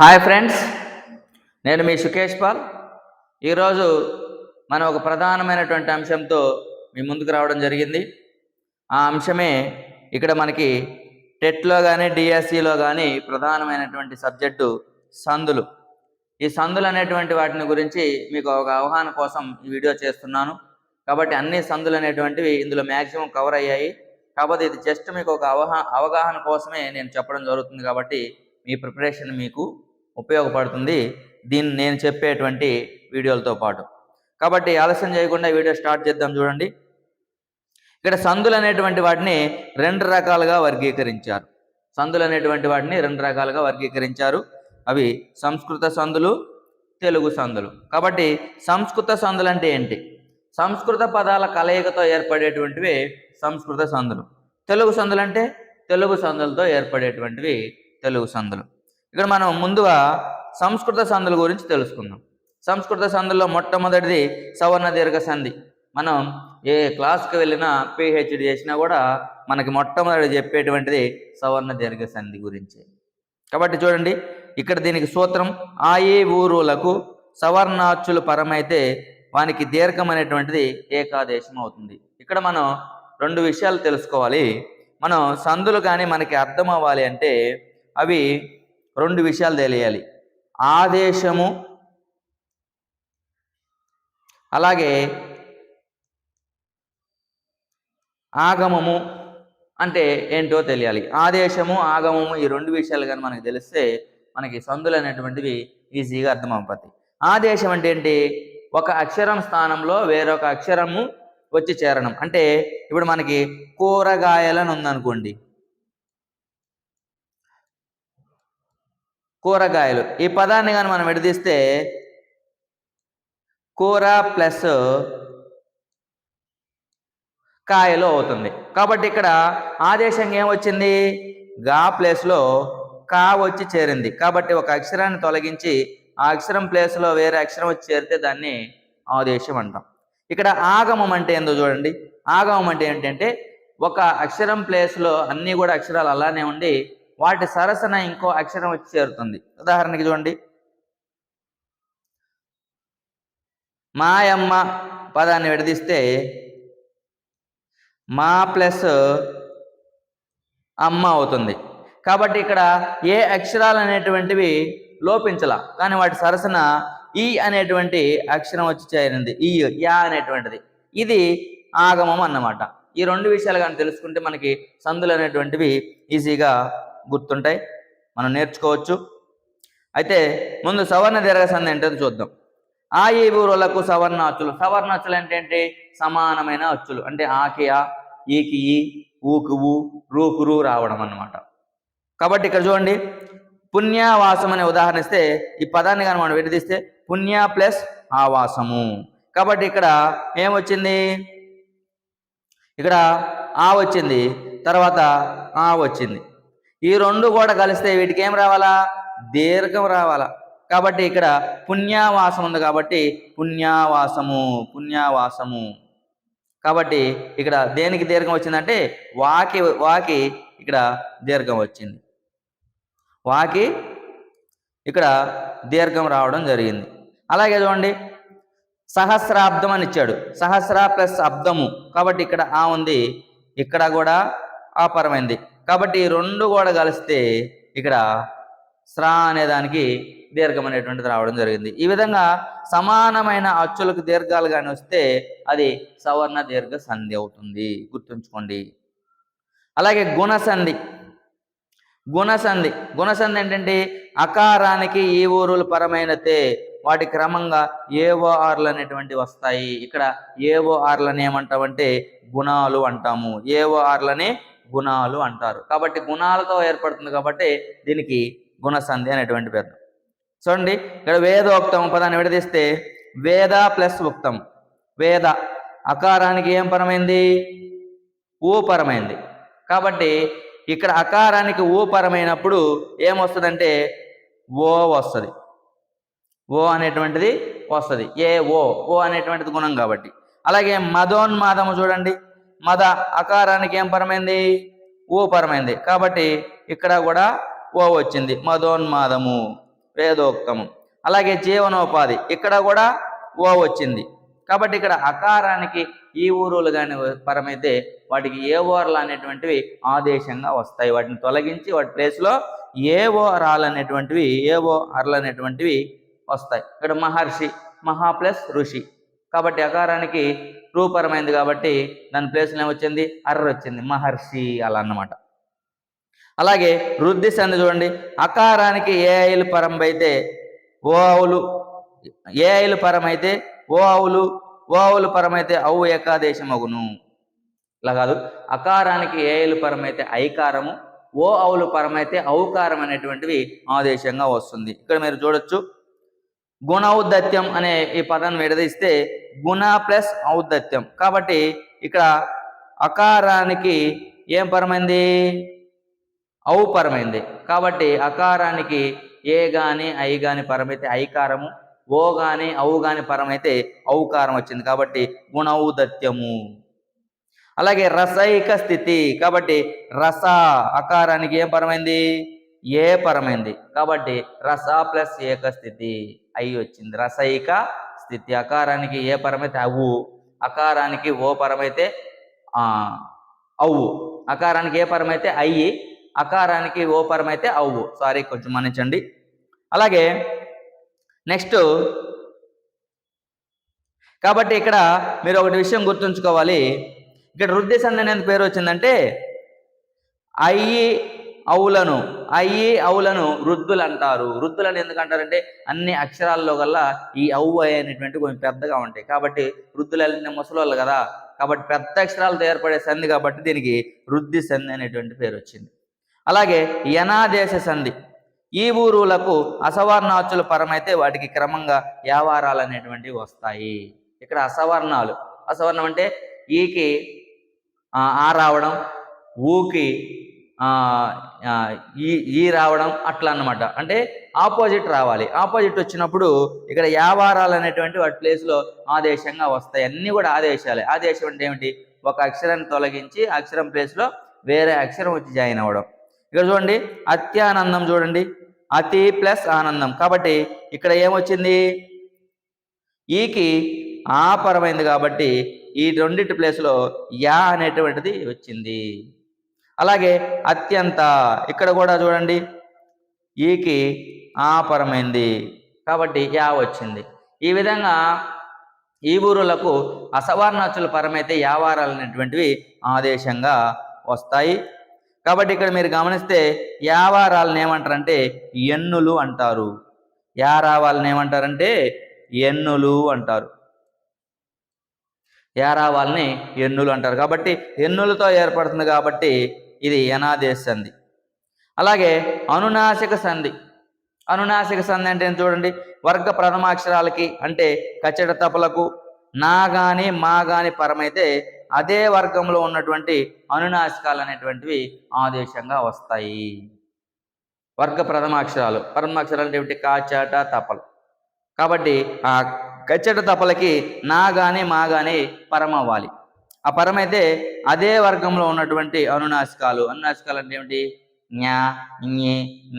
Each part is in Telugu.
హాయ్ ఫ్రెండ్స్ నేను మీ సుకేష్ పాల్. ఈరోజు మనం ఒక ప్రధానమైనటువంటి అంశంతో మీ ముందుకు రావడం జరిగింది. ఆ అంశమే ఇక్కడ మనకి టెట్లో కానీ డిఎస్సిలో కానీ ప్రధానమైనటువంటి సబ్జెక్టు సందులు. ఈ సందులు అనేటువంటి వాటిని గురించి మీకు ఒక అవగాహన కోసం ఈ వీడియో చేస్తున్నాను. కాబట్టి అన్ని సందులు అనేటువంటివి ఇందులో మ్యాక్సిమం కవర్ అయ్యాయి. కాకపోతే ఇది జస్ట్ మీకు ఒక అవగా అవగాహన కోసమే నేను చెప్పడం జరుగుతుంది కాబట్టి మీ ప్రిపరేషన్ మీకు ఉపయోగపడుతుంది. దీన్ని నేను చెప్పేటువంటి వీడియోలతో పాటు. కాబట్టి ఆలస్యం చేయకుండా వీడియో స్టార్ట్ చేద్దాం చూడండి. ఇక్కడ సందులు అనేటువంటి వాటిని రెండు రకాలుగా వర్గీకరించారు. సందులు అనేటువంటి వాటిని రెండు రకాలుగా వర్గీకరించారు. అవి సంస్కృత సందులు తెలుగు సందులు. కాబట్టి సంస్కృత సందులు అంటే ఏంటి? సంస్కృత పదాల కలయికతో ఏర్పడేటువంటివి సంస్కృత సందులు. తెలుగు సందులు అంటే తెలుగు సందులతో ఏర్పడేటువంటివి తెలుగు సందులు. ఇక్కడ మనం ముందుగా సంస్కృత సందుల గురించి తెలుసుకుందాం. సంస్కృత సందుల్లో మొట్టమొదటిది సవర్ణ దీర్ఘ సంధి. మనం ఏ క్లాస్కి వెళ్ళినా పిహెచ్డి చేసినా కూడా మనకి మొట్టమొదటి చెప్పేటువంటిది సవర్ణ దీర్ఘ సంధి గురించి. కాబట్టి చూడండి ఇక్కడ దీనికి సూత్రం ఆయే ఊరులకు సవర్ణాచులు పరమైతే వానికి దీర్ఘం అనేటువంటిది ఏకాదేశం అవుతుంది. ఇక్కడ మనం రెండు విషయాలు తెలుసుకోవాలి. మనం సందులు కానీ మనకి అర్థం అవ్వాలి అంటే అవి రెండు విషయాలు తెలియాలి. ఆదేశము అలాగే ఆగమము అంటే ఏంటో తెలియాలి. ఆదేశము ఆగమము ఈ రెండు విషయాలు కానీ మనకు తెలిస్తే మనకి సందులు అనేటువంటివి ఈజీగా అర్థమవుతాయి. ఆదేశం అంటే ఏంటి? ఒక అక్షరం స్థానంలో వేరొక అక్షరము వచ్చి చేరడం. అంటే ఇప్పుడు మనకి కూరగాయలని ఉందనుకోండి. కూరగాయలు. ఈ పదాన్ని కానీ మనం విడదీస్తే కూర ప్లస్ కాయలు అవుతుంది. కాబట్టి ఇక్కడ ఆదేశం ఏమొచ్చింది గా ప్లేస్లో కా వచ్చి చేరింది. కాబట్టి ఒక అక్షరాన్ని తొలగించి ఆ అక్షరం ప్లేస్లో వేరే అక్షరం వచ్చి చేరితే దాన్ని ఆదేశం అంటాం. ఇక్కడ ఆగమం అంటే ఏందో చూడండి. ఆగమం అంటే ఏంటంటే ఒక అక్షరం ప్లేస్లో అన్నీ కూడా అక్షరాలు అలానే ఉండి వాటి సరసన ఇంకో అక్షరం వచ్చి చేరుతుంది. ఉదాహరణకి చూడండి. మాయమ్మ పదాన్ని విడదీస్తే మా ప్లస్ అమ్మ అవుతుంది. కాబట్టి ఇక్కడ ఏ అక్షరాలు అనేటువంటివి లోపించలా. కానీ వాటి సరసన ఈ అనేటువంటి అక్షరం వచ్చి చేరింది. ఈ యా అనేటువంటిది. ఇది ఆగమం అన్నమాట. ఈ రెండు విషయాలు కానీ తెలుసుకుంటే మనకి సందులు అనేటువంటివి ఈజీగా గుర్తుంటాయి. మనం నేర్చుకోవచ్చు. అయితే ముందు సవర్ణ దీర్ఘసంధి ఏంటో చూద్దాం. ఆ ఈ ఊరులకు సవర్ణ అచ్చులు. సవర్ణ అచ్చులు అంటే ఏంటి? సమానమైన అచ్చులు. అంటే ఆకి ఆ ఈకి ఈ ఊకు ఊ రూకు రూ రావడం అన్నమాట. కాబట్టి ఇక్కడ చూడండి. పుణ్యావాసం అనే ఉదాహరణ ఇస్తే ఈ పదాన్ని కానీ మనం విడదీస్తే పుణ్య ప్లస్ ఆవాసము. కాబట్టి ఇక్కడ ఏమొచ్చింది ఇక్కడ ఆ వచ్చింది. తర్వాత ఆ వచ్చింది. ఈ రెండు కూడా కలిస్తే వీటికి ఏం రావాలా? దీర్ఘం రావాలా. కాబట్టి ఇక్కడ పుణ్యావాసం ఉంది కాబట్టి పుణ్యావాసము పుణ్యావాసము. కాబట్టి ఇక్కడ దేనికి దీర్ఘం వచ్చిందంటే వాకి వాకి ఇక్కడ దీర్ఘం వచ్చింది. వాకి ఇక్కడ దీర్ఘం రావడం జరిగింది. అలాగే చూడండి సహస్రాబ్దం అని ఇచ్చాడు. సహస్ర ప్లస్ అబ్దము. కాబట్టి ఇక్కడ ఆ ఉంది ఇక్కడ కూడా ఆపరమైంది కాబట్టి ఈ రెండు కూడా కలిస్తే ఇక్కడ స్రా అనేదానికి దానికి రావడం జరిగింది. ఈ విధంగా సమానమైన అచ్చులకు దీర్ఘాలు కానీ వస్తే అది సవర్ణ దీర్ఘ సంధి అవుతుంది. గుర్తుంచుకోండి. అలాగే గుణసంధి. గుణసంధి. గుణసంధి ఏంటంటే అకారానికి ఈ ఊరులు పరమైనతే వాటి క్రమంగా ఏవో ఆర్లు అనేటువంటి వస్తాయి. ఇక్కడ ఏవో ఆర్లని ఏమంటామంటే గుణాలు అంటాము. ఏవో ఆర్లని గుణాలు అంటారు. కాబట్టి గుణాలతో ఏర్పడుతుంది కాబట్టి దీనికి గుణసంధి అనేటువంటి పేరు. చూడండి ఇక్కడ వేదోక్తం పదాన్ని విడదీస్తే వేద ప్లస్ ఉక్తం. వేద అకారానికి ఏం పరమైంది? ఊ పరమైంది. కాబట్టి ఇక్కడ అకారానికి ఊ పరమైనప్పుడు ఏమొస్తుందంటే ఓ వస్తుంది. ఓ అనేటువంటిది వస్తుంది. ఏ ఓ ఓ అనేటువంటిది గుణం కాబట్టి. అలాగే మదోన్మాదము చూడండి. మద అకారానికి ఏం పరమైంది? ఓ పరమైంది. కాబట్టి ఇక్కడ కూడా ఓ వచ్చింది. మదోన్మాదము వేదోక్తము. అలాగే జీవనోపాధి ఇక్కడ కూడా ఓ వచ్చింది. కాబట్టి ఇక్కడ అకారానికి ఈ ఊరులు కానీ పరమైతే వాటికి ఏ ఓర్లు అనేటువంటివి ఆదేశంగా వస్తాయి. వాటిని తొలగించి వాటి ప్లేస్లో ఏ ఓ రాలు అనేటువంటివి ఏ ఓ అరలు అనేటువంటివి వస్తాయి. ఇక్కడ మహర్షి మహా ప్లస్ ఋషి. కాబట్టి అకారానికి రూపరమైంది కాబట్టి దాని ప్లేస్లో ఏమొచ్చింది అర్ర వచ్చింది మహర్షి అలా అన్నమాట. అలాగే వృద్ధి సంధి చూడండి అకారానికి ఏ ఐలు పరం అయితే ఓ ఆవులు ఏ ఐలు పరం అయితే ఓ ఆవులు ఓ ఆవులు పరమైతే అవు ఏకాదేశం అగును ఇలా కాదు అకారానికి ఏ ఐలు పరమైతే ఐకారము ఓ అవులు పరమైతే ఔకారం అనేటువంటివి ఆదేశంగా వస్తుంది. ఇక్కడ మీరు చూడొచ్చు గుణ ఔద్ధత్యం అనే ఈ పదాన్ని విడదీస్తే గుణ ప్లస్ ఔద్ధత్యం. కాబట్టి ఇక్కడ అకారానికి ఏం పరమైంది? ఔపరమైంది కాబట్టి అకారానికి ఏ గాని ఐ గాని పరమైతే ఐకారము ఓ గాని ఔ గాని పరమైతే ఔకారం వచ్చింది. కాబట్టి గుణౌదత్యము అలాగే రసైక స్థితి. కాబట్టి రస అకారానికి ఏం పరమైంది? ఏ పరమైంది? కాబట్టి రస ప్లస్ ఏక స్థితి. అయి వచ్చింది. రసైక స్థితి అకారానికి ఏ పరమైతే అవు అకారానికి ఓ పరమైతే అవు అకారానికి ఏ పరమైతే అయ్యి అకారానికి ఓ పరమైతే అవు సారీ కొంచెం మన్నించండి. అలాగే నెక్స్ట్ కాబట్టి ఇక్కడ మీరు ఒకటి విషయం గుర్తుంచుకోవాలి. ఇక్కడ వృద్ధి సంధి అనేది పేరు వచ్చిందంటే అయ్యి అవులను అయ్యి అవులను వృద్ధులు అంటారు. వృద్ధులను ఎందుకంటారంటే అన్ని అక్షరాల్లో గల్లా ఈ అవు అనేటువంటి కొంచెం పెద్దగా ఉంటాయి. కాబట్టి వృద్ధులు వెళ్ళిన ముసలోళ్ళు కదా కాబట్టి పెద్ద అక్షరాలతో ఏర్పడే సంధి కాబట్టి దీనికి వృద్ధి సంధి అనేటువంటి పేరు వచ్చింది. అలాగే యనాదేశ సంధి. ఈ ఊరులకు అసవర్ణాచులు పరమైతే వాటికి క్రమంగా వ్యాపారాలు అనేటువంటివి వస్తాయి. ఇక్కడ అసవర్ణాలు. అసవర్ణం అంటే ఈకి ఆ రావడం ఊకి ఈ ఈ రావడం అట్లా అన్నమాట అంటే ఆపోజిట్ రావాలి. ఆపోజిట్ వచ్చినప్పుడు ఇక్కడ వ్యాపారాలు అనేటువంటి వాటి ప్లేస్లో ఆదేశంగా వస్తాయి. అన్నీ కూడా ఆదేశాలే ఆదేశం అంటే ఏమిటి? ఒక అక్షరాన్ని తొలగించి అక్షరం ప్లేస్లో వేరే అక్షరం వచ్చి జాయిన్ అవ్వడం. ఇక్కడ చూడండి అత్యానందం చూడండి. అతి ప్లస్ ఆనందం. కాబట్టి ఇక్కడ ఏమొచ్చింది? ఈకి ఆపరమైంది కాబట్టి ఈ రెండింటి ప్లేస్లో యా అనేటువంటిది వచ్చింది. అలాగే అత్యంత ఇక్కడ కూడా చూడండి ఈకి ఆపరమైంది. కాబట్టి యా వచ్చింది. ఈ విధంగా ఈ ఊరులకు అసవర్ణాచుల పరమైతే యావారాలు అనేటువంటివి ఆదేశంగా వస్తాయి. కాబట్టి ఇక్కడ మీరు గమనిస్తే యావారాలను ఏమంటారంటే ఎన్నులు అంటారు. యారావాలను ఏమంటారంటే ఎన్నులు అంటారు. యారావాల్ని ఎన్నులు అంటారు. కాబట్టి ఎన్నులతో ఏర్పడుతుంది కాబట్టి ఇది యనాదేశ సంధి. అలాగే అనునాసిక సంధి. అనునాసిక సంధి అంటే చూడండి? వర్గ ప్రథమాక్షరాలకి అంటే కచ్చడ తపలకు నా గాని మా గాని పరమైతే అదే వర్గంలో ఉన్నటువంటి అనునాసికాలు అనేటువంటివి ఆదేశంగా వస్తాయి. వర్గ ప్రథమాక్షరాలు. ప్రథమాక్షరాలు అంటే ఏమిటి? కాచాట తపలు. కాబట్టి ఆ కచ్చట తపలకి నా గాని మా గాని పరమవ్వాలి. ఆ పరం అయితే అదే వర్గంలో ఉన్నటువంటి అనునాసికాలు. అనునాసికాలు అంటే ఏమిటి? న్యా ఞే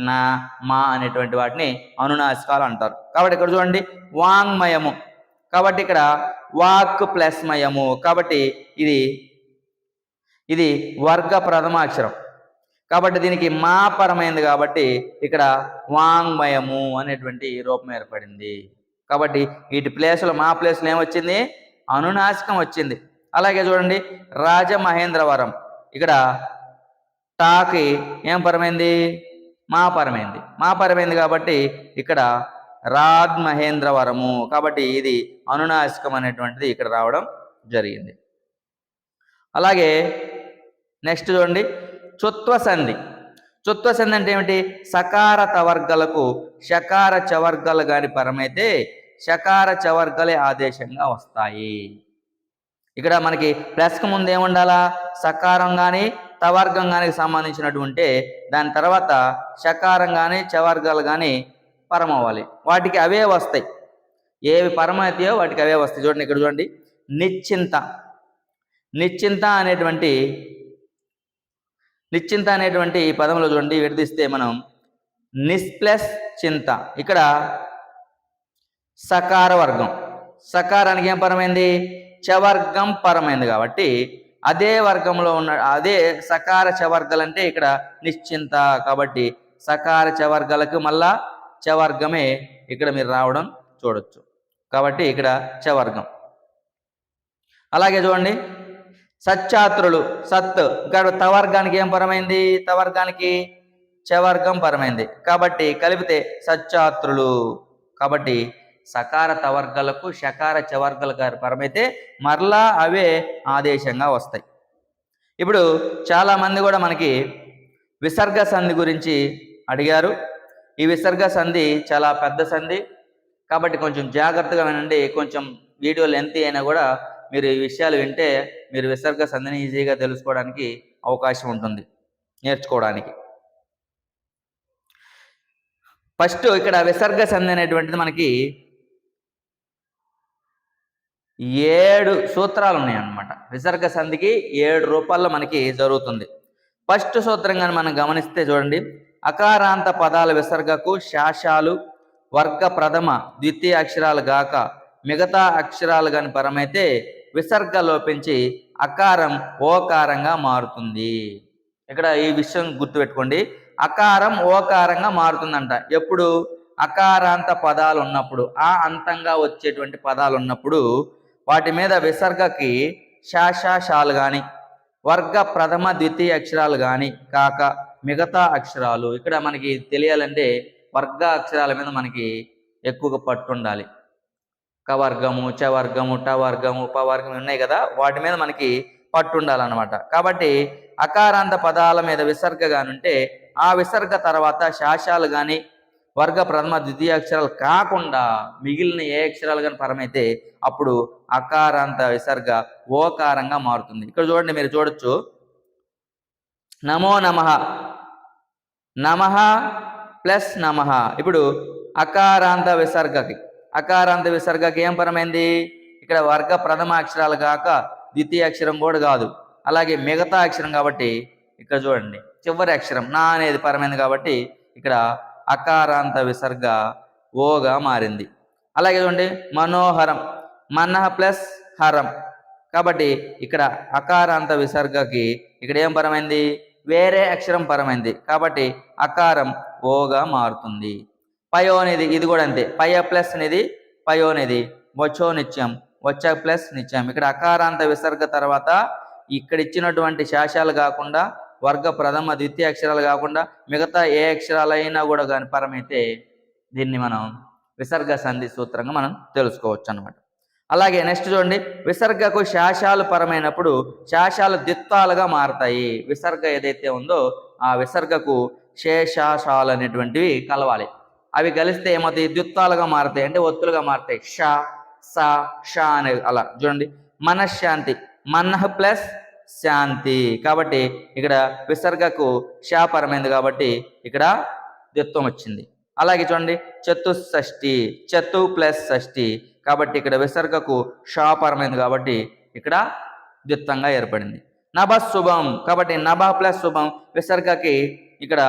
నా మా అనేటువంటి వాటిని అనునాసికాలు అంటారు. కాబట్టి ఇక్కడ చూడండి వాంగ్మయము. కాబట్టి ఇక్కడ వాక్ ప్లస్ మయము. కాబట్టి ఇది ఇది వర్గ ప్రథమాక్షరం. కాబట్టి దీనికి మా పరమైంది కాబట్టి ఇక్కడ వాంగ్మయము అనేటువంటి రూపం ఏర్పడింది. కాబట్టి వీటి ప్లేసులో మా ప్లేస్లో ఏమొచ్చింది? అనునాశకం వచ్చింది. అలాగే చూడండి రాజమహేంద్రవరం. ఇక్కడ టాకి ఏం పరమైంది? మా పరమైంది. మా పరమైంది కాబట్టి ఇక్కడ రాజ్ మహేంద్రవరము కాబట్టి ఇది అనునాశకం అనేటువంటిది ఇక్కడ రావడం జరిగింది. అలాగే నెక్స్ట్ చూడండి చుత్వ సంధి. చుత్వ సంధి అంటే ఏమిటి? సకార తవర్గలకు షకార చవర్గలు కాని పరమైతే షకార చవర్గలే ఆదేశంగా వస్తాయి. ఇక్కడ మనకి ప్లస్కి ముందు ఏముండాలా? సకారం కానీ తవర్గం కానీ సంబంధించినటువంటి దాని తర్వాత షకారం కానీ చవర్గాలు కానీ పరం అవ్వాలి వాటికి అవే వస్తాయి. ఏవి పరమైతాయో వాటికి అవే వస్తాయి. చూడండి ఇక్కడ చూడండి. నిశ్చింత. నిశ్చింత అనేటువంటి నిశ్చింత అనేటువంటి ఈ పదంలో చూడండి. విడదీస్తే మనం నిస్ ప్లస్ చింత ఇక్కడ సకార వర్గం సకారానికి ఏం పరమైంది? చవర్గం పరమైంది కాబట్టి అదే వర్గంలో ఉన్న అదే సకార చవర్గలు అంటే ఇక్కడ నిశ్చింత కాబట్టి సకార చవర్గలకు మళ్ళా చవర్గమే ఇక్కడ మీరు రావడం చూడొచ్చు. కాబట్టి ఇక్కడ చవర్గం. అలాగే చూడండి. సచ్చాత్రులు సత్ ఇక్కడ తవర్గానికి ఏం పరమైంది? తవర్గానికి చవర్గం పరమైంది. కాబట్టి కలిపితే సచ్చాత్రులు కాబట్టి సకార తవర్గలకు షకార చవర్గాలకు పరమైతే మరలా అవే ఆదేశంగా వస్తాయి. ఇప్పుడు చాలామంది కూడా మనకి విసర్గ సంధి గురించి అడిగారు. ఈ విసర్గ సంధి చాలా పెద్ద సంధి. కాబట్టి కొంచెం జాగ్రత్తగా వినండి. కొంచెం వీడియో లెంత్ అయినా కూడా మీరు ఈ విషయాలు వింటే మీరు విసర్గ సంధిని ఈజీగా తెలుసుకోవడానికి అవకాశం ఉంటుంది. నేర్చుకోవడానికి. ఫస్ట్ ఇక్కడ విసర్గ సంధి అనేటువంటిది మనకి ఏడు సూత్రాలు ఉన్నాయన్నమాట విసర్గ సంధికి ఏడు రూపాల్లో మనకి జరుగుతుంది. ఫస్ట్ సూత్రం కానీ మనం గమనిస్తే చూడండి అకారాంత పదాల విసర్గకు శాషాలు వర్గ ప్రథమ ద్వితీయ అక్షరాలు గాక మిగతా అక్షరాలు కాని పరమైతే విసర్గ లోపించి అకారం ఓకారంగా మారుతుంది. ఇక్కడ ఈ విషయం గుర్తుపెట్టుకోండి అకారం ఓకారంగా మారుతుందంట. ఎప్పుడు? అకారాంత పదాలు ఉన్నప్పుడు ఆ అంతంగా వచ్చేటువంటి పదాలు ఉన్నప్పుడు వాటి మీద విసర్గకి శాషాషాలు కానీ వర్గ ప్రథమ ద్వితీయ అక్షరాలు కానీ కాక మిగతా అక్షరాలు ఇక్కడ మనకి తెలియాలంటే వర్గ అక్షరాల మీద మనకి ఎక్కువగా పట్టు ఉండాలి కవర్గము చవర్గము టవర్గము పవర్గము ఉన్నాయి కదా వాటి మీద మనకి పట్టు ఉండాలన్నమాట కాబట్టి అకారాంత పదాల మీద విసర్గ ఉంటే ఆ విసర్గ తర్వాత శాషాలు కానీ వర్గ ప్రథమ ద్వితీయ అక్షరాలు కాకుండా మిగిలిన ఏ అక్షరాలు కానీ పరమైతే అప్పుడు అకారాంత విసర్గ ఓకారంగా మారుతుంది. ఇక్కడ చూడండి మీరు చూడొచ్చు. నమో నమ. నమ ప్లస్ నమ. ఇప్పుడు అకారాంత విసర్గకి అకారాంత విసర్గకి ఏం పరమైంది? ఇక్కడ వర్గ ప్రథమ అక్షరాలు కాక ద్వితీయ అక్షరం కూడా కాదు. అలాగే మిగతా అక్షరం కాబట్టి ఇక్కడ చూడండి చివరి అక్షరం నా అనేది పరమైంది కాబట్టి ఇక్కడ అకారాంత విసర్గ ఓగా మారింది. అలాగే చూడండి మనోహరం మనః ప్లస్ హరం. కాబట్టి ఇక్కడ అకారాంత విసర్గకి ఇక్కడ ఏం పరమైంది? వేరే అక్షరం పరమైంది. కాబట్టి అకారం ఓగా మారుతుంది. పయోనిది ఇది కూడా అంతే. పయ ప్లస్ అనేది పయోనిది వచ్చో నిత్యం వచ్చ ప్లస్ నిత్యం. ఇక్కడ అకారాంత విసర్గ తర్వాత ఇక్కడ ఇచ్చినటువంటి శాషాలు కాకుండా వర్గ ప్రథమ ద్వితీయ అక్షరాలు కాకుండా మిగతా ఏ అక్షరాలైనా కూడా కానీ పరమైతే దీన్ని మనం విసర్గ సంధి సూత్రంగా మనం తెలుసుకోవచ్చు అనమాట అలాగే నెక్స్ట్ చూడండి విసర్గకు శాషాలు పరమైనప్పుడు శాషాలు దిత్తాలుగా మారతాయి. విసర్గ ఏదైతే ఉందో ఆ విసర్గకు శేషాశాలు అనేటువంటివి కలవాలి. అవి కలిస్తే ఏమవుతాయి? ద్యుత్తాలుగా మారతాయి. అంటే ఒత్తులుగా మారతాయి. ష స ష అనే అలా. చూడండి మనశ్శాంతి. మనః ప్లస్ శాంతి. కాబట్టి ఇక్కడ విసర్గకు శాపరమైంది కాబట్టి ఇక్కడ ద్విత్వం వచ్చింది. అలాగే చూడండి చతుషష్ఠి చతు ప్లస్ షష్ఠి. కాబట్టి ఇక్కడ విసర్గకు శాపరమైంది కాబట్టి ఇక్కడ ద్విత్వంగా ఏర్పడింది. నభ శుభం. కాబట్టి నభ ప్లస్ శుభం విసర్గకి ఇక్కడ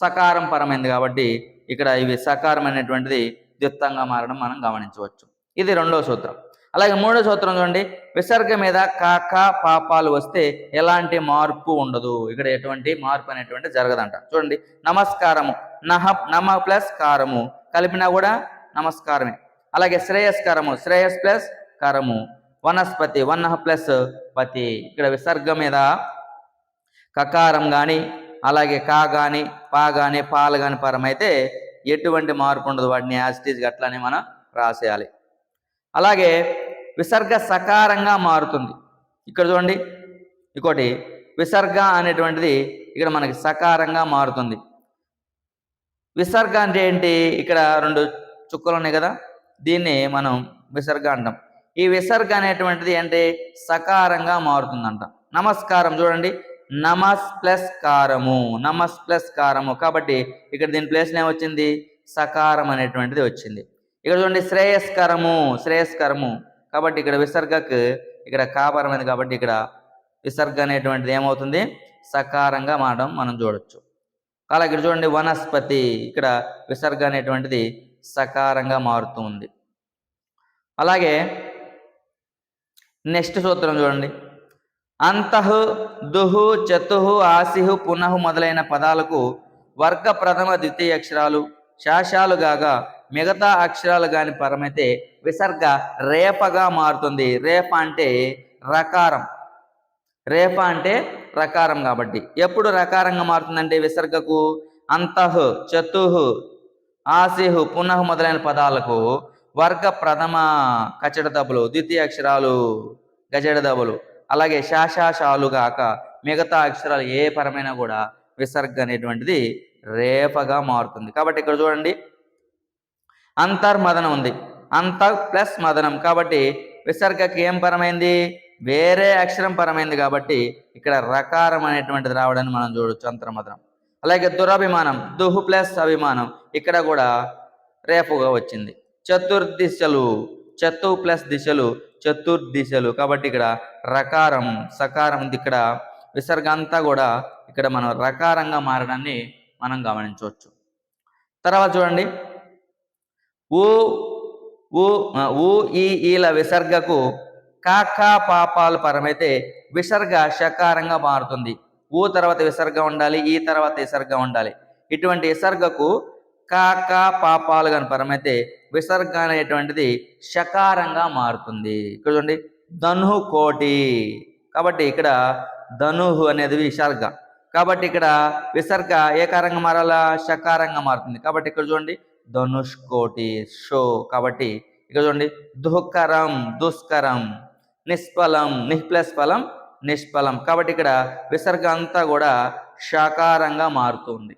సకారం పరమైంది కాబట్టి ఇక్కడ ఇవి సకారమైనటువంటిది ద్విత్తంగా మారడం మనం గమనించవచ్చు. ఇది రెండో సూత్రం. అలాగే మూడో సూత్రం చూడండి. విసర్గ మీద కాక పాపాలు వస్తే ఎలాంటి మార్పు ఉండదు. ఇక్కడ ఎటువంటి మార్పు అనేటువంటి జరగదంట. చూడండి. నమస్కారము. నహ నమ ప్లస్ కారము. కలిపినా కూడా నమస్కారమే. అలాగే శ్రేయస్కరము. శ్రేయస్ ప్లస్ కరము. వనస్పతి వన్నహ ప్లస్ పతి. ఇక్కడ విసర్గ మీద కకారం కానీ అలాగే కా కానీ పా కానీ పాలు కానీ పరమైతే ఎటువంటి మార్పు ఉండదు. వాటిని యాజిటీజ్గా అట్లానే మనం రాసేయాలి. అలాగే విసర్గ సకారంగా మారుతుంది. ఇక్కడ చూడండి ఇంకోటి విసర్గ అనేటువంటిది ఇక్కడ మనకి సకారంగా మారుతుంది. విసర్గ అంటే ఏంటి? ఇక్కడ రెండు చుక్కలు ఉన్నాయి కదా దీన్ని మనం విసర్గ అంటాం. ఈ విసర్గ అనేటువంటిది అంటే సకారంగా మారుతుందంట. నమస్కారం చూడండి నమస్ ప్లస్ కారము నమస్ ప్లస్ కారము. కాబట్టి ఇక్కడ దీని ప్లేస్లో ఏమొచ్చింది? సకారం అనేటువంటిది వచ్చింది. ఇక్కడ చూడండి శ్రేయస్కరము శ్రేయస్కరము. కాబట్టి ఇక్కడ విసర్గకు ఇక్కడ కాపరమైంది కాబట్టి ఇక్కడ విసర్గ అనేటువంటిది ఏమవుతుంది? సకారంగా మారడం మనం చూడొచ్చు. అలాగే ఇక్కడ చూడండి వనస్పతి ఇక్కడ విసర్గ అనేటువంటిది సకారంగా మారుతూ ఉంది. అలాగే నెక్స్ట్ సూత్రం చూడండి. అంతః దుహు చతుహు ఆసిహు పునః మొదలైన పదాలకు వర్గ ప్రథమ ద్వితీయ అక్షరాలు శాశాలు గాగా మిగతా అక్షరాలు కాని పరమైతే విసర్గ రేపగా మారుతుంది. రేప అంటే రకారం. రేప అంటే రకారం కాబట్టి. ఎప్పుడు రకారంగా మారుతుందంటే విసర్గకు? అంతః చతుహు ఆసిహు పునః మొదలైన పదాలకు వర్గ ప్రథమ కచడ ద్వితీయ అక్షరాలు గజడ అలాగే శాశాశాలు గాక మిగతా అక్షరాలు ఏ పరమైన కూడా విసర్గ అనేటువంటిది రేపగా మారుతుంది. కాబట్టి ఇక్కడ చూడండి. అంతర్మదనం ఉంది. అంత ప్లస్ మదనం కాబట్టి విసర్గకి ఏం పరమైంది? వేరే అక్షరం పరమైంది కాబట్టి ఇక్కడ రకారం అనేటువంటిది రావడాన్ని మనం చూడొచ్చు అంతర్మదనం. అలాగే దురభిమానం దుహు ప్లస్ అభిమానం ఇక్కడ కూడా రేపుగా వచ్చింది. చతుర్దిశలు చతు ప్లస్ దిశలు చతుర్దిశలు కాబట్టి ఇక్కడ రకారం సకారం ఇక్కడ విసర్గ అంతా కూడా ఇక్కడ మనం రకారంగా మారడాన్ని మనం గమనించవచ్చు. తర్వాత చూడండి. ఊ ఊ ఊ ఈ ఈల విసర్గకు కాకా పాపాలు పరమైతే విసర్గ షకారంగా మారుతుంది. ఊ తర్వాత విసర్గ ఉండాలి ఈ తర్వాత విసర్గ ఉండాలి. ఇటువంటి విసర్గకు కాకా పాపాలు కాని పరమైతే విసర్గ అనేటువంటిది షకారంగా మారుతుంది. ఇక్కడ చూడండి ధను కోటి. కాబట్టి ఇక్కడ ధనుహు అనేది విసర్గ. కాబట్టి ఇక్కడ విసర్గ ఏకారంగా మారాలా? షకారంగా మారుతుంది. కాబట్టి ఇక్కడ చూడండి ధనుష్కోటి షో కాబట్టి ఇక్కడ చూడండి దుఃకరం దుష్కరం నిష్ఫలం నిహ్ప్లస్ ఫలం నిష్ఫలం కాబట్టి ఇక్కడ విసర్గ అంతా కూడా షాకారంగా మారుతుంది.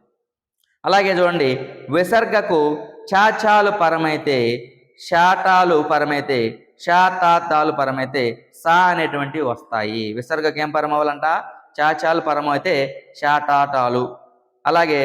అలాగే చూడండి విసర్గకు చాచాలు పరమైతే శాటాలు పరమైతే శాతాతాలు పరమైతే సా అనేటువంటివి వస్తాయి. విసర్గకి ఏం పరం అవ్వాలంట చాచాలు పరమైతే శాటాటాలు అలాగే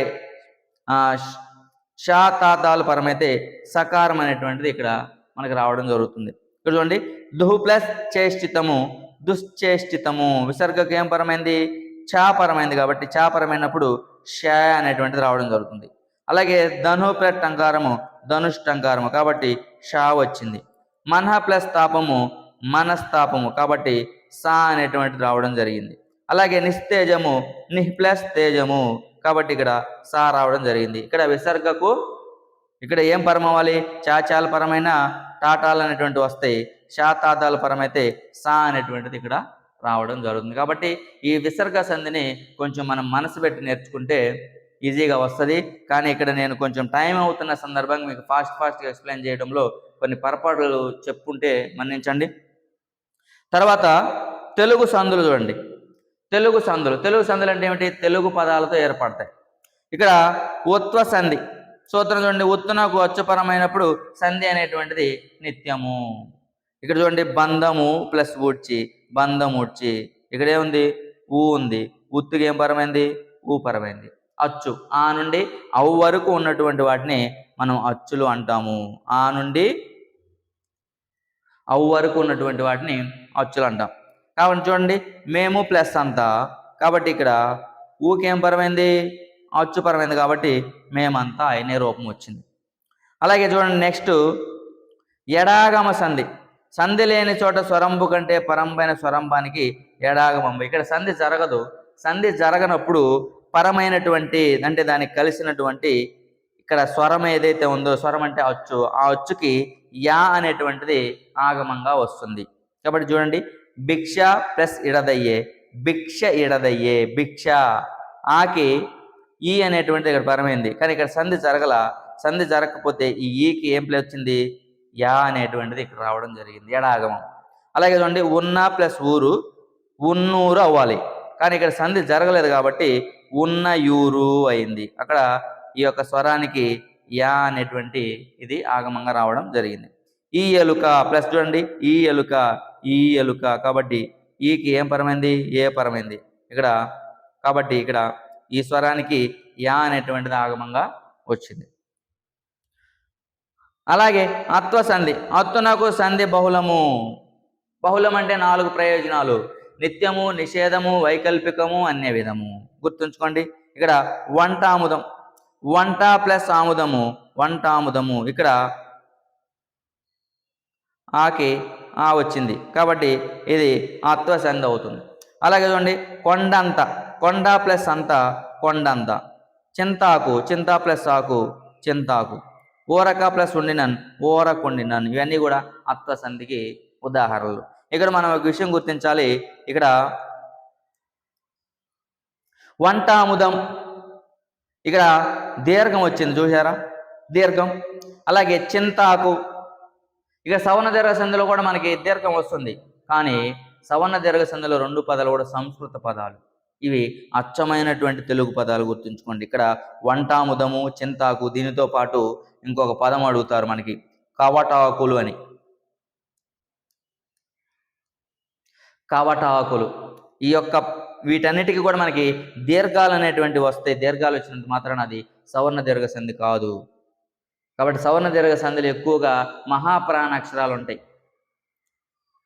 ష్- శాతాతాలు పరమైతే సకారం అనేటువంటిది ఇక్కడ మనకి రావడం జరుగుతుంది. ఇక్కడ చూడండి దుహు ప్లస్ చేష్టితము దుశ్చేష్టితము. విసర్గకు ఏం పరమైంది? చాపరమైంది కాబట్టి చాపరమైనప్పుడు షా అనేటువంటిది రావడం జరుగుతుంది. అలాగే ధను ప్లస్ టంకారము ధనుష్టంకారము కాబట్టి షా వచ్చింది. మనహ ప్లస్ తాపము మనస్తాపము కాబట్టి సా అనేటువంటిది రావడం జరిగింది. అలాగే నిస్తేజము నిహ్ ప్లస్ తేజము. కాబట్టి ఇక్కడ సా రావడం జరిగింది. ఇక్కడ విసర్గకు ఇక్కడ ఏం పరం అవ్వాలి చాచాల పరమైన టాటాలు అనేటువంటి వస్తాయి. శాతాదాల పరమైతే సా అనేటువంటిది ఇక్కడ రావడం జరుగుతుంది. కాబట్టి ఈ విసర్గ సంధిని కొంచెం మనం మనసు పెట్టి నేర్చుకుంటే ఈజీగా వస్తుంది. కానీ ఇక్కడ నేను కొంచెం టైం అవుతున్న సందర్భంగా మీకు ఫాస్ట్ ఫాస్ట్గా ఎక్స్ప్లెయిన్ చేయడంలో కొన్ని పొరపాట్లు చెప్పుకుంటే మన్నించండి. తర్వాత తెలుగు సందులు చూడండి. తెలుగు సందులు. తెలుగు సందులు అంటే ఏమిటి? తెలుగు పదాలతో ఏర్పడతాయి. ఇక్కడ ఉత్వ సంధి. సూత్రం చూడండి. ఉత్తునకు వచ్చపరమైనప్పుడు సంధి అనేటువంటిది నిత్యము. ఇక్కడ చూడండి. బంధము ప్లస్ ఊడ్చి బంధం ఊడ్చి. ఇక్కడ ఏముంది? ఊ ఉంది. ఉత్తుకి ఏం పరమైంది? ఊ పరమైంది. అచ్చు. ఆ నుండి అవు వరకు ఉన్నటువంటి వాటిని మనం అచ్చులు అంటాము. ఆ నుండి అవు వరకు ఉన్నటువంటి వాటిని అచ్చులు అంటాం. కాబట్టి చూడండి మేము ప్లస్ అంతా. కాబట్టి ఇక్కడ ఊకేం పరమైంది? అచ్చు పరమైంది కాబట్టి మేమంతా ఆయనే రూపం వచ్చింది. అలాగే చూడండి నెక్స్ట్ ఎడాగమ సంధి. సంధి లేని చోట స్వరంబు కంటే పరంపైన స్వరంభానికి ఎడాగమంబు ఇక్కడ సంధి జరగదు. సంధి జరగనప్పుడు పరమైనటువంటి అంటే దానికి కలిసినటువంటి ఇక్కడ స్వరం ఏదైతే ఉందో స్వరం అంటే అచ్చు. ఆ అచ్చుకి యా అనేటువంటిది ఆగమంగా వస్తుంది. కాబట్టి చూడండి భిక్ష ప్లస్ ఇడదయ్యే భిక్ష ఇడదయ్యే భిక్ష. ఆకి ఈ అనేటువంటిది ఇక్కడ పరమైంది. కానీ ఇక్కడ సంధి జరగల సంధి జరగకపోతే ఈ ఈకి ఏం ప్లే వచ్చింది? యా అనేటువంటిది ఇక్కడ రావడం జరిగింది. ఎడాగమం అలాగే చూడండి ఉన్న ప్లస్ ఊరు ఉన్నూరు అవ్వాలి. కానీ ఇక్కడ సంధి జరగలేదు కాబట్టి ఉన్న యూరు అయింది. అక్కడ ఈ యొక్క స్వరానికి యా అనేటువంటి ఇది ఆగమంగా రావడం జరిగింది. ఈ ఎలుక ప్లస్ చూడండి ఈ ఎలుక. ఈ ఎలుక. కాబట్టి ఈకి ఏం పరమైంది? ఏ పరమైంది? ఇక్కడ కాబట్టి ఇక్కడ ఈ స్వరానికి యా అనేటువంటిది ఆగమంగా వచ్చింది. అలాగే అత్వ సంధి. అత్తునకు సంధి బహుళము. బహుళం అంటే నాలుగు ప్రయోజనాలు. నిత్యము నిషేధము వైకల్పికము అనే విధము. గుర్తుంచుకోండి. ఇక్కడ వంట ఆముదం వంట ప్లస్ ఆముదము. వంట ఆముదము ఇక్కడ ఆకి వచ్చింది. కాబట్టి ఇది అత్వసంధి అవుతుంది. అలాగే చూడండి కొండంత. కొండ ప్లస్ అంత కొండంత. చింతాకు చింత ప్లస్ ఆకు చింతాకు. ఊరక ప్లస్ ఉండినన్ ఊరకుండినన్. ఇవన్నీ కూడా అత్వసంధికి ఉదాహరణలు. ఇక్కడ మనం ఒక విషయం గుర్తించాలి. ఇక్కడ వంటాముదం. ఇక్కడ దీర్ఘం వచ్చింది చూసారా దీర్ఘం. అలాగే చింతాకు. ఇక సవర్ణ దీర్ఘ సంధిలో కూడా మనకి దీర్ఘం వస్తుంది. కానీ సవర్ణ దీర్ఘ సంధిలో రెండు పదాలు కూడా సంస్కృత పదాలు. ఇవి అచ్చమైనటువంటి తెలుగు పదాలు గుర్తుంచుకోండి. ఇక్కడ వంటాముదము చింతాకు దీనితో పాటు ఇంకొక పదం అడుగుతారు మనకి. కవటాకులు అని. కవటాకులు. ఈ యొక్క వీటన్నిటికీ కూడా మనకి దీర్ఘాలు అనేటువంటి వస్తాయి. దీర్ఘాలు వచ్చినంత మాత్రాన అది సవర్ణ దీర్ఘ సంధి కాదు. కాబట్టి సవర్ణ దీర్ఘ సంధిలో ఎక్కువగా మహాప్రాణాక్షరాలు ఉంటాయి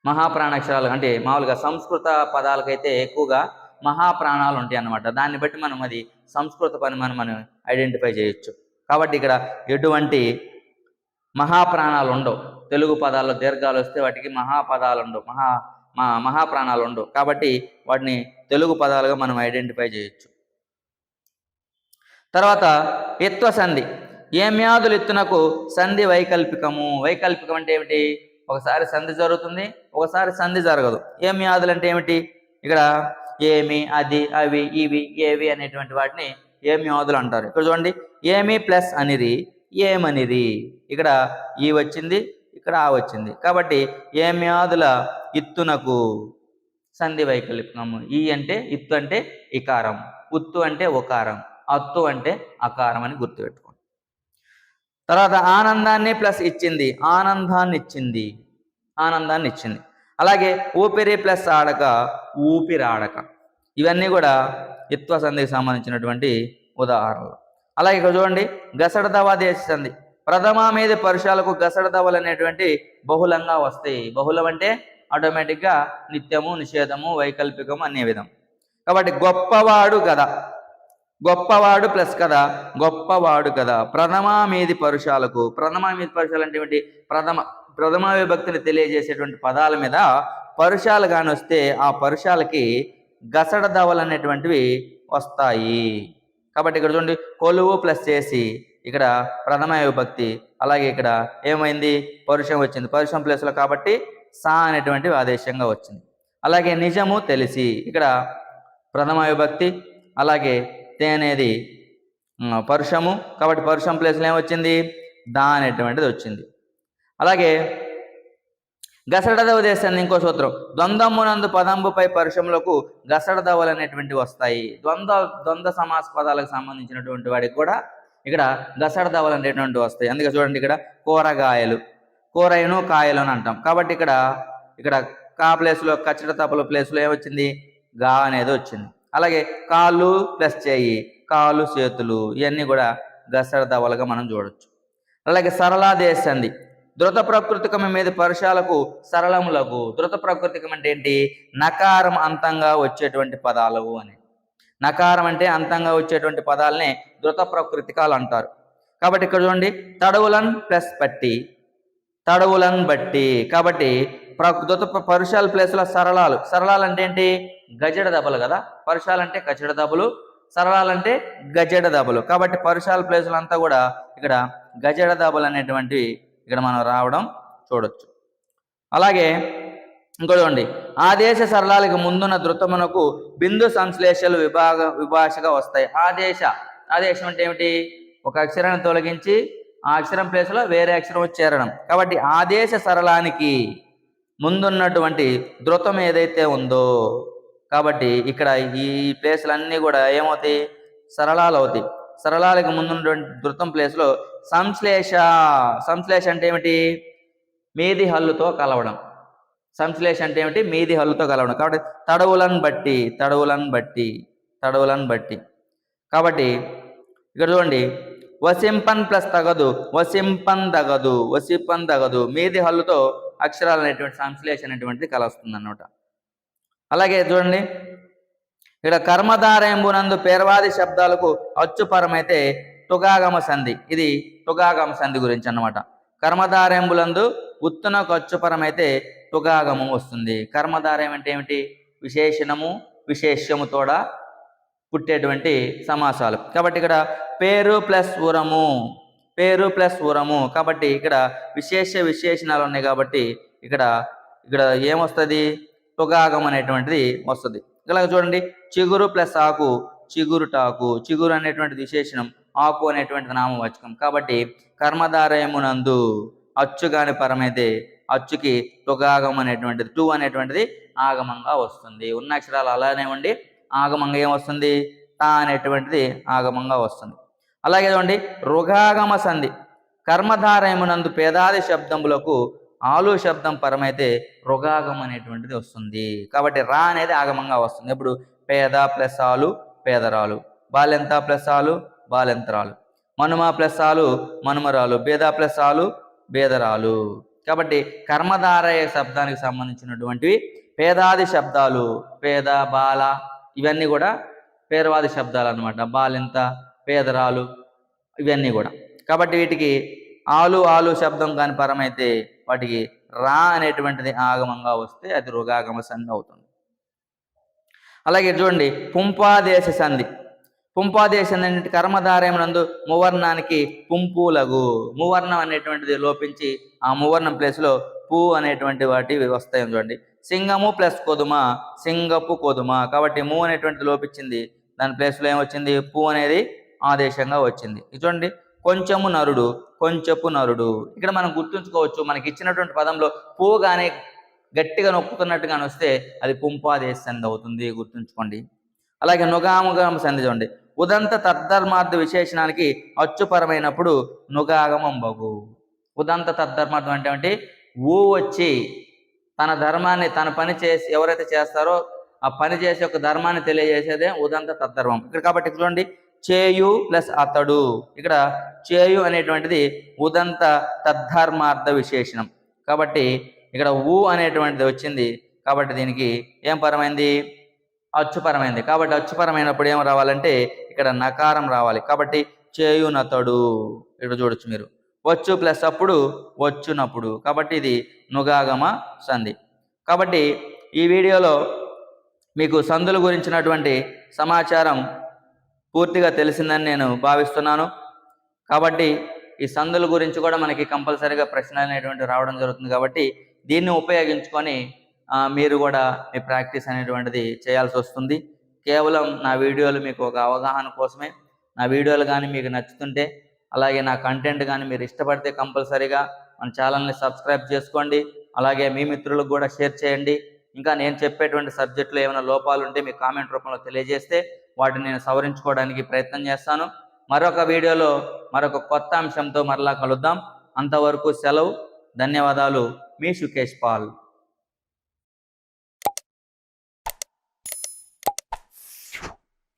మహాప్రాణాక్షరాలు అంటే మామూలుగా సంస్కృత పదాలకైతే ఎక్కువగా మహాప్రాణాలు ఉంటాయి అన్నమాట. దాన్ని బట్టి మనం అది సంస్కృత పని మనం మనం ఐడెంటిఫై చేయొచ్చు. కాబట్టి ఇక్కడ ఎటువంటి మహాప్రాణాలు ఉండవు తెలుగు పదాల్లో దీర్ఘాలు వస్తే వాటికి మహాపదాలు ఉండవు మహా మా మహాప్రాణాలు ఉండవు కాబట్టి వాటిని తెలుగు పదాలుగా మనం ఐడెంటిఫై చేయొచ్చు. తర్వాత ఎత్వ సంధి ఏమ్యాదులు ఎత్తునకు సంధి వైకల్పికము? వైకల్పికం అంటే ఏమిటి? ఒకసారి సంధి జరుగుతుంది ఒకసారి సంధి జరగదు. ఏమ్యాదులు అంటే ఏమిటి? ఇక్కడ ఏమి అది అవి ఇవి ఏవి అనేటువంటి వాటిని ఏమ్యాదులు అంటారు. ఇక్కడ చూడండి ఏమి ప్లస్ అనిరి ఏమనిరి ఇక్కడ ఈ వచ్చింది ఇక్కడ ఆ వచ్చింది. కాబట్టి ఏమ్యాదుల ఇత్తునకు సంధి వైకల్పికము? ఈ అంటే ఇత్తు అంటే ఇకారం ఉత్తు అంటే ఒకారం అత్తు అంటే అకారం అని గుర్తుపెట్టుకోండి. తర్వాత ఆనందాన్ని ప్లస్ ఇచ్చింది ఆనందాన్ని ఇచ్చింది ఆనందాన్ని ఇచ్చింది అలాగే ఊపిరి ప్లస్ ఆడక ఊపిరాడక. ఇవన్నీ కూడా ఇత్వ సంధికి సంబంధించినటువంటి ఉదాహరణలు. అలాగే ఇక్కడ చూడండి గసడదవ దేశ సంధి. ప్రథమ మీద పరుషాలకు గసడదవలు అనేటువంటి బహుళంగా వస్తాయి. బహుళం అంటే ఆటోమేటిక్గా నిత్యము నిషేధము వైకల్పికము అనే విధం. కాబట్టి గొప్పవాడు కదా గొప్పవాడు ప్లస్ కదా గొప్పవాడు కదా. ప్రథమామేది మీది పరుషాలకు ప్రథమామేది పరుషాలు అంటే ఏమిటి? ప్రథమ ప్రథమ విభక్తిని తెలియజేసేటువంటి పదాల మీద పరుషాలు కాని వస్తే ఆ పరుషాలకి గసడ దవలు అనేటువంటివి వస్తాయి. కాబట్టి ఇక్కడ చూడండి కొలువు ప్లస్ చేసి ఇక్కడ ప్రథమ విభక్తి అలాగే ఇక్కడ ఏమైంది? పరుషం వచ్చింది. పరుషం ప్లేస్లో కాబట్టి సా అనేటువంటివి ఆదేశంగా వచ్చింది. అలాగే నిజము తెలిసి ఇక్కడ ప్రథమ విభక్తి అలాగే తే అనేది పరుషము. కాబట్టి పరుషం ప్లేస్లో ఏమొచ్చింది? దా అనేటువంటిది వచ్చింది. అలాగే గసడదవ దేశాన్ని ఇంకో సూత్రం. ద్వంద్వమునందు పదంబుపై పరుషములకు గసడదవలు అనేటువంటివి వస్తాయి. ద్వంద్వ ద్వంద్వ సమాస పదాలకు సంబంధించినటువంటి వాడికి కూడా ఇక్కడ గసడదవలు అనేటువంటివి వస్తాయి. అందుకే చూడండి ఇక్కడ కూరగాయలు. కూరయను కాయలు అని అంటాం. కాబట్టి ఇక్కడ ఇక్కడ కా ప్లేస్లో కచ్చడ తపల ప్లేస్లో ఏమొచ్చింది? గా అనేది వచ్చింది. అలాగే కాళ్ళు ప్లస్ చేయి కాళ్ళు చేతులు ఇవన్నీ కూడా గసడ మనం చూడొచ్చు. అలాగే సరళాదేశ సంధి ధృత ప్రకృతికమ మీద పరుషాలకు సరళములకు ధృత ప్రకృతికం అంటే ఏంటి? నకారం అంతంగా వచ్చేటువంటి పదాలు అని. నకారం అంటే అంతంగా వచ్చేటువంటి పదాలనే ధృత ప్రకృతికాలు అంటారు. కాబట్టి ఇక్కడ చూడండి తడవులన్ ప్లస్ పట్టి. తడవులను బట్టి. కాబట్టి ప్రకృత పరుషాలు ప్లేస్లో సరళాలు. సరళాలు అంటే ఏంటి? గజడ దెబ్బలు కదా? పరుషాలు కచడ దెబ్బలు సరళాలంటే గజడ దెబ్బలు. కాబట్టి పరుషాల ప్లేసులు అంతా కూడా ఇక్కడ గజడ దెబ్బలు అనేటువంటివి ఇక్కడ మనం రావడం చూడొచ్చు. అలాగే ఇంకో చూడండి. ఆదేశ సరళాలకు ముందున్న ధృతమునకు బిందు సంశ్లేషలు విభాగ విభాషగా వస్తాయి. ఆదేశ ఆదేశం అంటే ఏమిటి? ఒక అక్షరాన్ని తొలగించి ఆ అక్షరం ప్లేస్లో వేరే అక్షరం చేరడం. కాబట్టి ఆదేశ సరళానికి ముందున్నటువంటి ధృతం ఏదైతే ఉందో కాబట్టి ఇక్కడ ఈ ప్లేస్లన్నీ కూడా ఏమవుతాయి? సరళాలు అవుతాయి సరళాలకు ముందున్నటువంటి ధృతం ప్లేస్లో సంశ్లేష సంశ్లేష అంటే ఏమిటి? మీది హల్లుతో కలవడం. సంశ్లేష అంటే ఏమిటి? మీది హల్లుతో కలవడం. కాబట్టి తడవులను బట్టి తడవులను బట్టి తడవులను బట్టి. కాబట్టి ఇక్కడ చూడండి. వసింపన్ ప్లస్ తగదు వసింపన్ తగదు వసింపన్ తగదు. మీది హల్లుతో అక్షరాలు అనేటువంటి సంశ్లేష అనేటువంటిది కలుస్తుంది అన్నమాట అలాగే చూడండి. ఇక్కడ కర్మధారయంబునందు పేర్వాది శబ్దాలకు అచ్చుపరమైతే తుగాగమ సంధి. ఇది తుగాగమ సంధి గురించి అన్నమాట కర్మధారయంబులందు ఉత్తునకు అచ్చుపరమైతే తుగాగమం వస్తుంది. కర్మధారయం అంటే ఏమిటి? విశేషణము విశేష్యము తోడ పుట్టేటువంటి సమాసాలు. కాబట్టి ఇక్కడ పేరు ప్లస్ ఉరము పేరు ప్లస్ ఉరము. కాబట్టి ఇక్కడ విశేష విశేషణాలు ఉన్నాయి కాబట్టి ఇక్కడ ఇక్కడ ఏమొస్తుంది? తుగాగం అనేటువంటిది వస్తుంది. ఇలాగ చూడండి. చిగురు ప్లస్ ఆకు చిగురుటాకు చిగురు అనేటువంటి విశేషణం. ఆకు అనేటువంటి నామవాచకం. కాబట్టి కర్మధారయమునందు అచ్చు కాని పరమైతే అచ్చుకి తుగాగం అనేటువంటిది టూ అనేటువంటిది ఆగమంగా వస్తుంది. ఉన్న అక్షరాలు అలానే ఉండి ఆగమంగా ఏమొస్తుంది తా అనేటువంటిది ఆగమంగా వస్తుంది. అలాగే చూడండి. రుగాగమ సంధి. కర్మధారయమునందు పేదాది శబ్దములకు ఆలు శబ్దం పరమైతే రుగాగం అనేటువంటిది వస్తుంది. కాబట్టి రా అనేది ఆగమంగా వస్తుంది. ఇప్పుడు పేద ప్లస్ ఆలు పేదరాలు. బాలెంత ప్లస్ ఆలు బాలెంతరాలు. మనుమ ప్లస్ ఆలు మనుమరాలు. బేద ప్లస్ ఆలు బేదరాలు. కాబట్టి కర్మధారయ శబ్దానికి సంబంధించినటువంటివి పేదాది శబ్దాలు పేద బాల ఇవన్నీ కూడా పేదవాది శబ్దాలు అనమాట బాలింత పేదరాలు ఇవన్నీ కూడా. కాబట్టి వీటికి ఆలు ఆలు శబ్దం కాని పరమైతే వాటికి రా అనేటువంటిది ఆగమంగా వస్తే అది రుగాగమ సంధి అవుతుంది. అలాగే చూడండి పుంపాదేశ సంధి. పుంపాదేశ సంధి కర్మధారయమునందు మువర్ణానికి పుంపులగు మువర్ణం అనేటువంటిది లోపించి ఆ మువర్ణం ప్లేస్లో పూ అనేటువంటి వాటి వస్తాయి చూడండి. సింగము ప్లస్ కొదుమ సింగపు కొదుమ. కాబట్టి మూ అనేటువంటిది లోపించింది. దాని ప్లేస్లో ఏమొచ్చింది? పూ అనేది ఆదేశంగా వచ్చింది. చూడండి కొంచెము నరుడు. కొంచెపు నరుడు. ఇక్కడ మనం గుర్తుంచుకోవచ్చు మనకి ఇచ్చినటువంటి పదంలో పోగానే గట్టిగా నొక్కుతున్నట్టుగానే వస్తే అది పుంపాదేశ సంధి అవుతుంది గుర్తుంచుకోండి. అలాగే నుగాముగం సంధి చూడండి. ఉదంత తద్ధర్మార్థ విశేషణానికి అచ్చుపరమైనప్పుడు నుగాగమం బగు ఉదంత తద్ధర్మార్థం అంటే ఏంటి ఊ వచ్చి తన ధర్మాన్ని తన పని చేసి ఎవరైతే చేస్తారో ఆ పని చేసే ఒక ధర్మాన్ని తెలియజేసేదే ఉదంత తద్ధర్మం. ఇక్కడ కాబట్టి చూడండి చేయు ప్లస్ అతడు. ఇక్కడ చేయు అనేటువంటిది ఉదంత తద్ధర్మార్థ విశేషణం. కాబట్టి ఇక్కడ ఊ అనేటువంటిది వచ్చింది. కాబట్టి దీనికి ఏం పరమైంది? అచ్చుపరమైంది కాబట్టి అచ్చుపరమైనప్పుడు ఏం రావాలంటే ఇక్కడ నకారం రావాలి. కాబట్టి చేయునతడు. ఇక్కడ చూడొచ్చు మీరు. వచ్చు ప్లస్ అప్పుడు వచ్చునప్పుడు. కాబట్టి ఇది నుగాగమ సంధి. కాబట్టి ఈ వీడియోలో మీకు సందుల గురించినటువంటి సమాచారం పూర్తిగా తెలిసిందని నేను భావిస్తున్నాను. కాబట్టి ఈ సందుల గురించి కూడా మనకి కంపల్సరీగా ప్రశ్న అనేటువంటి రావడం జరుగుతుంది కాబట్టి దీన్ని ఉపయోగించుకొని మీరు కూడా మీ ప్రాక్టీస్ అనేటువంటిది చేయాల్సి వస్తుంది. కేవలం నా వీడియోలు మీకు ఒక అవగాహన కోసమే. నా వీడియోలు కానీ మీకు నచ్చుతుంటే అలాగే నా కంటెంట్ కానీ మీరు ఇష్టపడితే కంపల్సరీగా మన ఛానల్ని సబ్స్క్రైబ్ చేసుకోండి. అలాగే మీ మిత్రులకు కూడా షేర్ చేయండి. ఇంకా నేను చెప్పేటువంటి సబ్జెక్టులో ఏమైనా లోపాలు ఉంటే మీ కామెంట్ రూపంలో తెలియజేస్తే వాటిని నేను సవరించుకోవడానికి ప్రయత్నం చేస్తాను. మరొక వీడియోలో మరొక కొత్త అంశంతో మరలా కలుద్దాం. అంతవరకు సెలవు. ధన్యవాదాలు. మీ సుకేష్ పాల్.